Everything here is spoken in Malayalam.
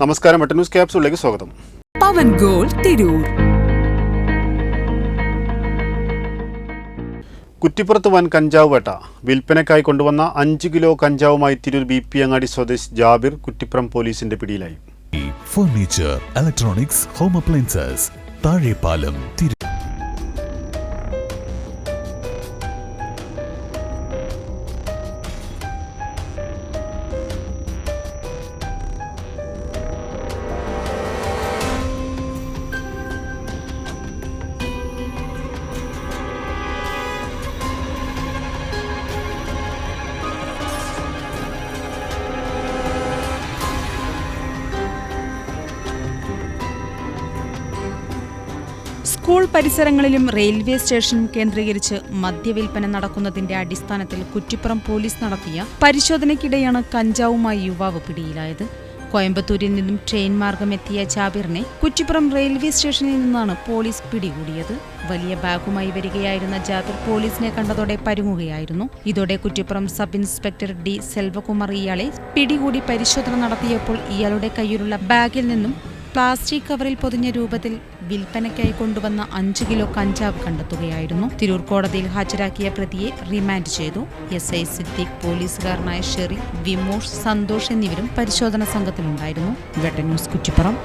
നമസ്കാരം എട്ട് ന്യൂസ് ക്യാപ്സിലേക്ക് സ്വാഗതം. പവൻ ഗോൾ തിരൂർ. കുറ്റിപ്പുറത്ത് വൻ കഞ്ചാവ് വേട്ട. വിൽപ്പനയ്ക്കായി കൊണ്ടുവന്ന അഞ്ച് കിലോ കഞ്ചാവുമായി തിരൂർ ബി പി അങ്ങാടി സ്വദേശി ജാബിർ കുറ്റിപ്പുറം പോലീസിന്റെ പിടിയിലായി. Furniture electronics home appliances Thazhepalam തിരു സ്കൂൾ പരിസരങ്ങളിലും റെയിൽവേ സ്റ്റേഷനും കേന്ദ്രീകരിച്ച് മദ്യവിൽപ്പന നടക്കുന്നതിന്റെ അടിസ്ഥാനത്തിൽ കുറ്റിപ്പുറം പോലീസ് നടത്തിയ പരിശോധനയ്ക്കിടെയാണ് കഞ്ചാവുമായി യുവാവ് പിടിയിലായത്. കോയമ്പത്തൂരിൽ നിന്നും ട്രെയിൻ മാർഗം എത്തിയ ജാബിറിനെ കുറ്റിപ്പുറം റെയിൽവേ സ്റ്റേഷനിൽ നിന്നാണ് പോലീസ് പിടികൂടിയത്. വലിയ ബാഗുമായി വരികയായിരുന്ന ജാബിർ പോലീസിനെ കണ്ടതോടെ പരുങ്ങുകയായിരുന്നു. ഇതോടെ Kuttippuram sub inspector D Selvakumar ഇയാളെ പിടികൂടി പരിശോധന നടത്തിയപ്പോൾ ഇയാളുടെ കയ്യിലുള്ള ബാഗിൽ നിന്നും പ്ലാസ്റ്റിക് കവറിൽ പൊതിഞ്ഞ രൂപത്തിൽ വിൽപ്പനയ്ക്കായി കൊണ്ടുവന്ന അഞ്ച് കിലോ കഞ്ചാവ് കണ്ടെത്തുകയായിരുന്നു. തിരൂർ കോടതിയിൽ ഹാജരാക്കിയ പ്രതിയെ റിമാൻഡ് ചെയ്തു. എസ് ഐ സിദ്ദീഖ് പോലീസുകാരനായ ഷെറി വിമോഷ് സന്തോഷ് എന്നിവരും പരിശോധന സംഘത്തിലുണ്ടായിരുന്നു. വെട്ട ന്യൂസ് കുറ്റിപ്പുറം.